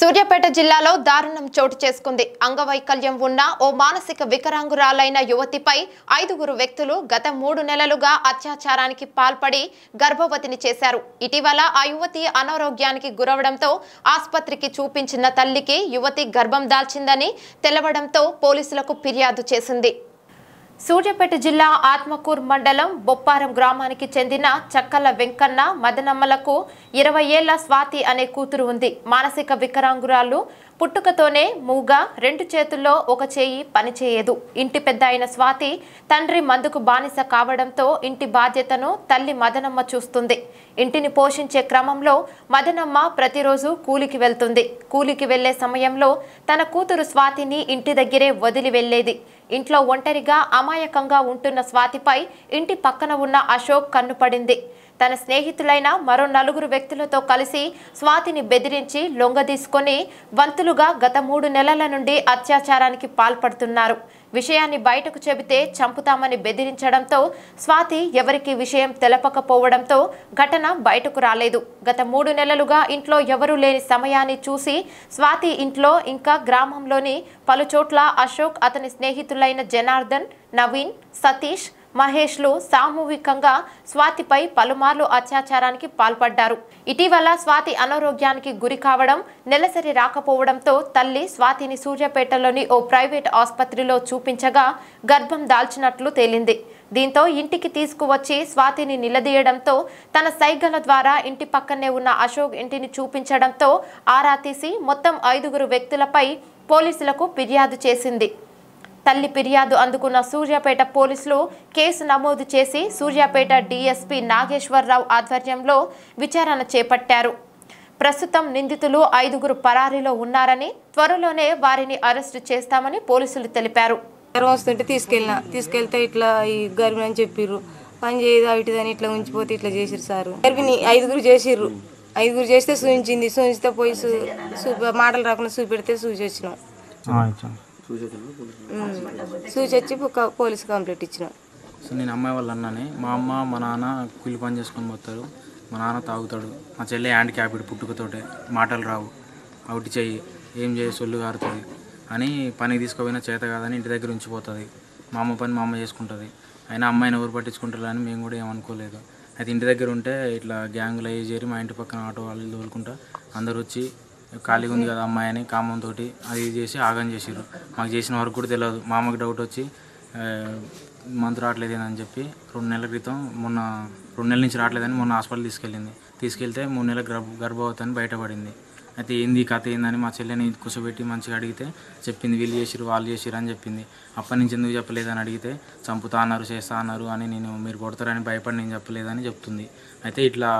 సూర్యాపేట జిల్లాలో దారుణం చోటు చేసుకుంది. అంగవైకల్యం ఉన్న ఓ మానసిక వికరాంగురాలైన యువతిపై ఐదుగురు వ్యక్తులు గత మూడు నెలలుగా అత్యాచారానికి పాల్పడి గర్భవతిని చేశారు. ఇటీవల ఆ యువతి అనారోగ్యానికి గురవడంతో ఆసుపత్రికి చూపించిన తల్లికి యువతి గర్భం దాల్చిందని తెలవడంతో పోలీసులకు ఫిర్యాదు చేసింది. సూర్యాపేట జిల్లా ఆత్మకూర్ మండలం బొప్పారం గ్రామానికి చెందిన చక్కల వెంకన్న మదనమ్మలకు ఇరవై ఏళ్ళ స్వాతి అనే కూతురు ఉంది. మానసిక వికరాంగురాలు పుట్టుకతోనే మూగ రెండు చేతుల్లో ఒక చేయి పనిచేయదు ఇంటి పెద్ద అయిన స్వాతి తండ్రి మందుకు బానిస కావడంతో ఇంటి బాధ్యతను తల్లి మదనమ్మ చూస్తుంది. ఇంటిని పోషించే క్రమంలో మదనమ్మ ప్రతిరోజు కూలికి వెళ్తుంది. కూలికి వెళ్ళే సమయంలో తన కూతురు స్వాతిని ఇంటి దగ్గరే వదిలి వెళ్ళేది ఇంట్లో ఒంటరిగా అమాయకంగా ఉంటున్న స్వాతిపై ఇంటి పక్కన ఉన్న అశోక్ కన్నుపడింది తన స్నేహితులైన మరో నలుగురు వ్యక్తులతో కలిసి స్వాతిని బెదిరించి లొంగదీసుకొని వంతులుగా గత మూడు నెలల నుండి అత్యాచారానికి పాల్పడుతున్నారు. విషయాన్ని బయటకు చెబితే చంపుతామని బెదిరించడంతో స్వాతి ఎవరికి విషయం తెలపకపోవడంతో ఘటన బయటకు రాలేదు. గత మూడు నెలలుగా ఇంట్లో ఎవరూ లేని సమయాన్ని చూసి స్వాతి ఇంట్లో ఇంకా గ్రామంలోని పలుచోట్ల అశోక్ అతని స్నేహితులైన జనార్దన్ నవీన్ సతీష్ మహేష్లు సామూహికంగా స్వాతిపై పలుమార్లు అత్యాచారానికి పాల్పడ్డారు. ఇటీవల స్వాతి అనారోగ్యానికి గురి కావడం నెలసరి రాకపోవడంతో తల్లి స్వాతిని సూర్యాపేటలోని ఓ ప్రైవేట్ ఆసుపత్రిలో చూపించగా గర్భం దాల్చినట్లు తేలింది. దీంతో ఇంటికి తీసుకువచ్చి స్వాతిని నిలదీయడంతో తన సైగల ద్వారా ఇంటి పక్కనే ఉన్న అశోక్ ఇంటిని చూపించడంతో ఆరా తీసి మొత్తం ఐదుగురు వ్యక్తులపై పోలీసులకు ఫిర్యాదు చేసింది. తల్లి ఫిర్యాదు అందుకున్న సూర్యాపేట పోలీసులు కేసు నమోదు చేసి సూర్యాపేట డీఎస్పీ నాగేశ్వరరావు ఆధ్వర్యంలో విచారణ చేపట్టారు. ప్రస్తుతం నిందితులు ఐదుగురు పరారీలో ఉన్నారని త్వరలోనే వారిని అరెస్టు చేస్తామని పోలీసులు తెలిపారు. జ్వరం వస్తుంటే తీసుకెళ్ళిన తీసుకెళ్తే ఇట్లా ఈ గర్భిణి అని చెప్పిర్రు. పని చేయదు ఇటుదని ఇట్లా ఉంచిపోతే ఇట్లా చేసిర్రు సారు. గర్భిణి ఐదుగురు చేసిర్రు. ఐదుగురు చేస్తే సూచించింది. సూచిస్తే పోయి మాటలు రాకుండా చూపెడితే సూచి వచ్చినాం సూచి వచ్చి పోలీస్ కంప్లైంట్ ఇచ్చినాం. సో నేను అమ్మాయి వాళ్ళ అన్నని. మా అమ్మ మా నాన్న కూలి పని చేసుకొని పోతారు. మా నాన్న తాగుతాడు. మా చెల్లి హ్యాండ్ క్యాపిడ్ పుట్టుకతోటే. మాటలు రావు. అవుటి చెయ్యి. ఏం చేయ? సొల్లు కారుతుంది. అని పనికి తీసుకుపోయినా చేత కాదని ఇంటి దగ్గర ఉంచిపోతుంది. మా అమ్మ పని మా అమ్మ చేసుకుంటుంది. అయినా అమ్మాయిని ఎవరు పట్టించుకుంటారు అని మేము కూడా ఏమనుకోలేదు. అయితే ఇంటి దగ్గర ఉంటే ఇట్లా గ్యాంగులు అయ్యి చేరి మా ఇంటి పక్కన ఆటో వాళ్ళు తోలుకుంటా అందరు వచ్చి ఖాళీగా ఉంది కదా అమ్మాయి అని కామం తోటి అది ఇది చేసి ఆగం చేసిర్రు. మాకు చేసిన వరకు కూడా తెలియదు మా అమ్మకి డౌట్ వచ్చి మంత్ రావట్లేదేనని చెప్పి రెండు నెలల క్రితం మొన్న రెండు నెలల నుంచి రావట్లేదని మొన్న హాస్పిటల్ తీసుకెళ్ళింది. తీసుకెళ్తే మూడు నెలల గర్భ గర్భవతి అని బయటపడింది. అయితే ఏంది కథ ఏందని మా చెల్లెని కూర్చోబెట్టి మంచిగా అడిగితే చెప్పింది. వీళ్ళు చేసిరు వాళ్ళు చేసిరు అని చెప్పింది. అప్పటి నుంచి ఎందుకు చెప్పలేదని అడిగితే చంపుతా అన్నారు చేస్తా అన్నారు అని నేను మీరు కొడతారని భయపడి నేను చెప్పలేదని చెప్తుంది. అయితే ఇట్లా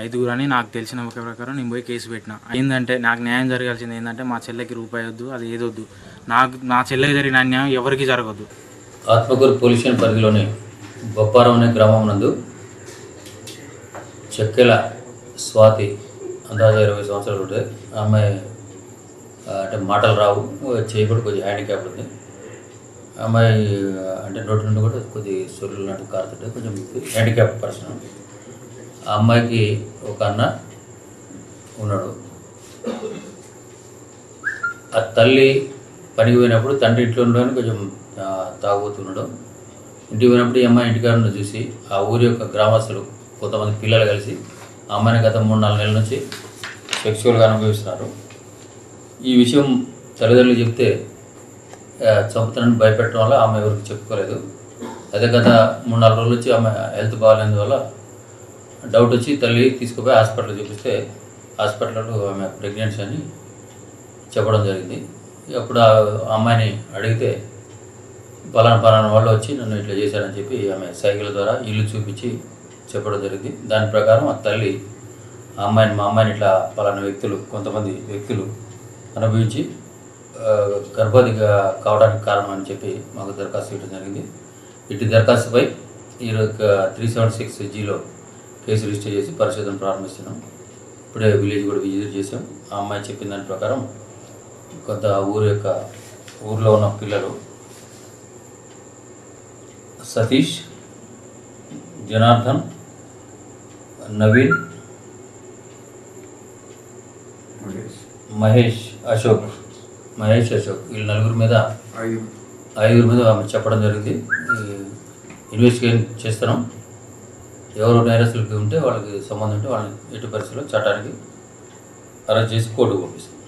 ఐదుగురు అని నాకు తెలిసిన ఒక ప్రకారం నేను పోయి కేసు పెట్టిన. ఏంటంటే నాకు న్యాయం జరగాల్సింది ఏంటంటే మా చెల్లెకి రూపాయి వద్దు అది ఏదొద్దు. నాకు నా చెల్లెకి జరిగిన అన్యాయం ఎవరికి జరగదు ఆత్మకూరు పోలీస్ స్టేషన్ పరిధిలోని బొప్పారం అనే గ్రామం నందు చెక్కెల స్వాతి అందాజ ఇరవై సంవత్సరాలు ఉంటుంది ఆ అమ్మాయి అంటే మాటలు రావు చేయి కూడా కొద్దిగా హ్యాండిక్యాప్ ఉంది. ఆ అమ్మాయి అంటే నోటి నుండి కూడా కొద్ది సొల్లు నాటు కారుతుంటే కొంచెం హ్యాండిక్యాప్ పర్సన్ ఆ అమ్మాయికి ఒక అన్న ఉన్నాడు. ఆ తల్లి పనికి పోయినప్పుడు తండ్రి ఇంట్లో ఉండడానికి కొంచెం తాగుతున్నాడు తాగుబోతున్నాడు. ఇంటికి పోయినప్పుడు ఈ అమ్మాయి ఇంటికాడ చూసి ఆ ఊరి యొక్క గ్రామస్తులు కొంతమంది పిల్లలు కలిసి ఆ అమ్మాయిని గత మూడు నాలుగు నెలల నుంచి సెక్చువల్గా అనుభవిస్తున్నారు. ఈ విషయం తల్లిదండ్రులు చెప్తే చంపుతానని భయపెట్టడం వల్ల ఆమె ఎవరికి చెప్పుకోలేదు. అదే గత మూడు నాలుగు రోజుల నుంచి ఆమె హెల్త్ బాగాలేనందువల్ల డౌట్ వచ్చి తల్లి తీసుకుపోయి హాస్పిటల్ చూపిస్తే హాస్పిటల్లో ఆమె ప్రెగ్నెన్సీ అని చెప్పడం జరిగింది. అప్పుడు ఆ అమ్మాయిని అడిగితే పలానా పలానా వాళ్ళు వచ్చి నన్ను ఇట్లా చేశారని చెప్పి ఆమె సైకిల్ ద్వారా ఇల్లు చూపించి చెప్పడం జరిగింది. దాని ప్రకారం ఆ తల్లి ఆ అమ్మాయిని మా అమ్మాయిని ఇట్లా పలానా వ్యక్తులు కొంతమంది వ్యక్తులు అనుభవించి గర్భవతిగా కావడానికి కారణం అని చెప్పి మాకు దరఖాస్తు ఇవ్వడం జరిగింది. ఇటు దరఖాస్తుపై ఈరోజు త్రీ సెవెన్ సిక్స్ జీలో కేసు రిజిస్టర్ చేసి పరిశోధన ప్రారంభిస్తున్నాం. ఇప్పుడే విలేజ్ కూడా విజిట్ చేసాం ఆ అమ్మాయి చెప్పిన దాని ప్రకారం కొంత ఊరు యొక్క ఊర్లో ఉన్న పిల్లలు సతీష్ జనార్దన్ నవీన్ మహేష్. అశోక్. మహేష్ అశోక్. వీళ్ళ నలుగురు మీద ఐదుగురు మీద చెప్పడం జరిగింది. ఇన్వెస్టిగేషన్ చేస్తున్నాం. ఎవరు నేరస్తులకి ఉంటే వాళ్ళకి సంబంధం ఉంటే వాళ్ళని ఎటు పరిస్థితుల్లో చట్టానికి అరెస్ట్ చేసి కోర్టు పంపిస్తుంది